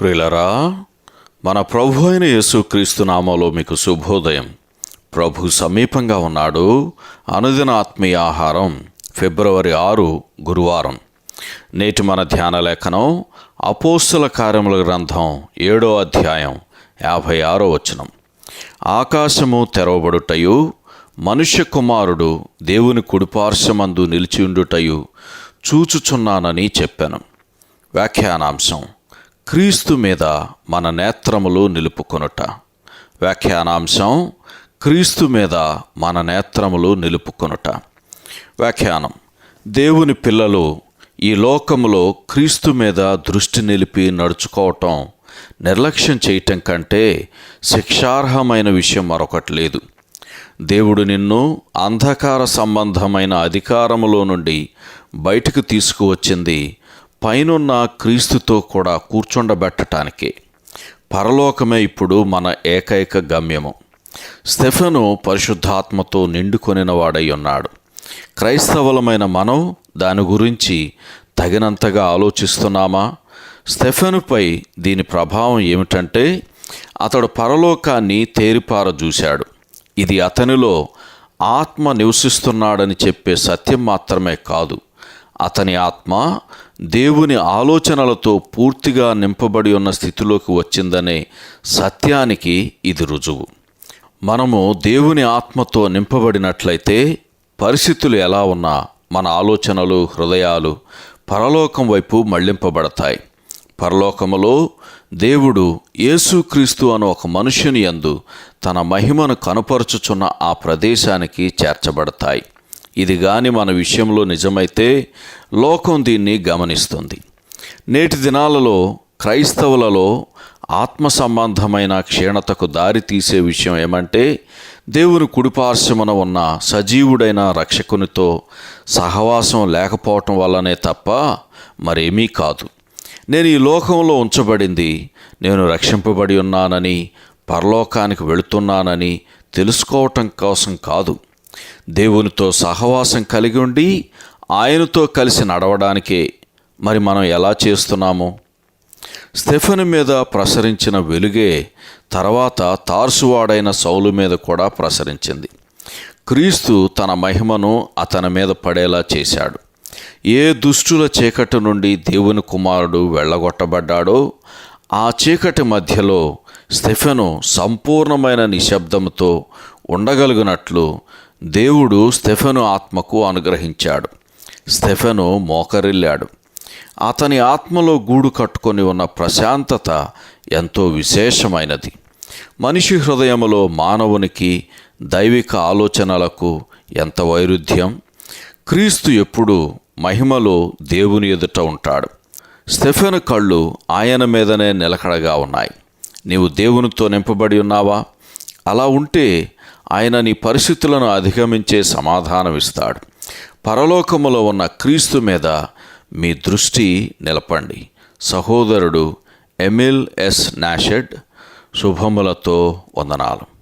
ప్రియులరా మన ప్రభు అయిన యేసుక్రీస్తు నామలో మీకు శుభోదయం. ప్రభు సమీపంగా ఉన్నాడు. అనుదిన ఆత్మీయ ఆహారం ఫిబ్రవరి ఆరు గురువారం. నేటి మన ధ్యాన లేఖనం అపోస్తుల కార్యముల గ్రంథం ఏడో అధ్యాయం యాభై ఆరో వచనం. ఆకాశము తెరవబడుటయు మనుష్య కుమారుడు దేవుని కుడిపార్శ్వమందు నిలిచియుండుటయు చూచుచున్నానని చెప్పాను. వ్యాఖ్యానాంశం క్రీస్తు మీద మన నేత్రములు నిలుపుకొనుట. వ్యాఖ్యానాంశం క్రీస్తు మీద మన నేత్రములు నిలుపుకొనుట. వ్యాఖ్యానం దేవుని పిల్లలు ఈ లోకములో క్రీస్తు మీద దృష్టి నిలిపి నడుచుకోవటం నిర్లక్ష్యం చేయటం కంటే శిక్షార్హమైన విషయం మరొకటి లేదు. దేవుడు నిన్ను అంధకార సంబంధమైన అధికారములో నుండి బయటకు తీసుకువచ్చింది పైనున్న క్రీస్తుతో కూడా కూర్చుండబెట్టడానికి పరలోకమే ఇప్పుడు మన ఏకైక గమ్యము. స్టెఫెను పరిశుద్ధాత్మతో నిండుకొనిన వాడై ఉన్నాడు. క్రైస్తవులమైన మనం దాని గురించి తగినంతగా ఆలోచిస్తున్నామా? స్టెఫెనుపై దీని ప్రభావం ఏమిటంటే అతడు పరలోకాన్ని తేరిపార చూశాడు. ఇది అతనిలో ఆత్మ నివసిస్తున్నాడని చెప్పే సత్యం మాత్రమే కాదు. అతని ఆత్మ దేవుని ఆలోచనలతో పూర్తిగా నింపబడి ఉన్న స్థితిలోకి వచ్చిందనే సత్యానికి ఇది రుజువు. మనము దేవుని ఆత్మతో నింపబడినట్లయితే పరిస్థితులు ఎలా ఉన్నా మన ఆలోచనలు హృదయాలు పరలోకం వైపు మళ్ళింపబడతాయి. పరలోకములో దేవుడు యేసుక్రీస్తు అను ఒక మనుష్యుని యందు తన మహిమను కనుపరుచుచున్న ఆ ప్రదేశానికి చేర్చబడతాయి. ఇది గాని మన విషయంలో నిజమైతే లోకం దీన్ని గమనిస్తుంది. నేటి దినాలలో క్రైస్తవులలో ఆత్మ సంబంధమైన క్షీణతకు దారి తీసే విషయం ఏమంటే దేవుని కుడిపార్శ్వమున ఉన్న సజీవుడైన రక్షకునితో సహవాసం లేకపోవటం వల్లనే తప్ప మరేమీ కాదు. నేను ఈ లోకంలో ఉంచబడింది నేను రక్షింపబడి ఉన్నానని పరలోకానికి వెళుతున్నానని తెలుసుకోవటం కోసం కాదు. దేవునితో సహవాసం కలిగి ఉండి ఆయనతో కలిసి నడవడానికే మరి మనం ఎలా చేస్తున్నాము? స్టెఫెన్ మీద ప్రసరించిన వెలుగే తర్వాత తార్సువాడైన సౌలు మీద కూడా ప్రసరించింది. క్రీస్తు తన మహిమను అతని మీద పడేలా చేశాడు. ఏ దుష్టుల చీకటి నుండి దేవుని కుమారుడు వెళ్ళగొట్టబడ్డాడో ఆ చీకటి మధ్యలో స్టెఫెను సంపూర్ణమైన నిశ్శబ్దంతో ఉండగలిగినట్లు దేవుడు స్టెఫెను ఆత్మకు అనుగ్రహించాడు. స్టెఫెను మోకరిల్లాడు. అతని ఆత్మలో గూడు కట్టుకొని ఉన్న ప్రశాంతత ఎంతో విశేషమైనది. మనిషి హృదయములో మానవునికి దైవిక ఆలోచనలకు ఎంత వైరుధ్యం? క్రీస్తు ఎప్పుడు మహిమలో దేవుని ఎదుట ఉంటాడు. స్టెఫెన్ కళ్ళు ఆయన మీదనే నిలకడగా ఉన్నాయి. నీవు దేవునితో నింపబడి ఉన్నావా? అలా ఉంటే ఆయన నీ పరిస్థితులను అధిగమించే సమాధానమిస్తాడు. పరలోకములో ఉన్న క్రీస్తు మీద మీ దృష్టి నిలపండి. సహోదరుడు ఎమిల్ ఎస్ నాషెడ్ శుభములతో వందనాలు.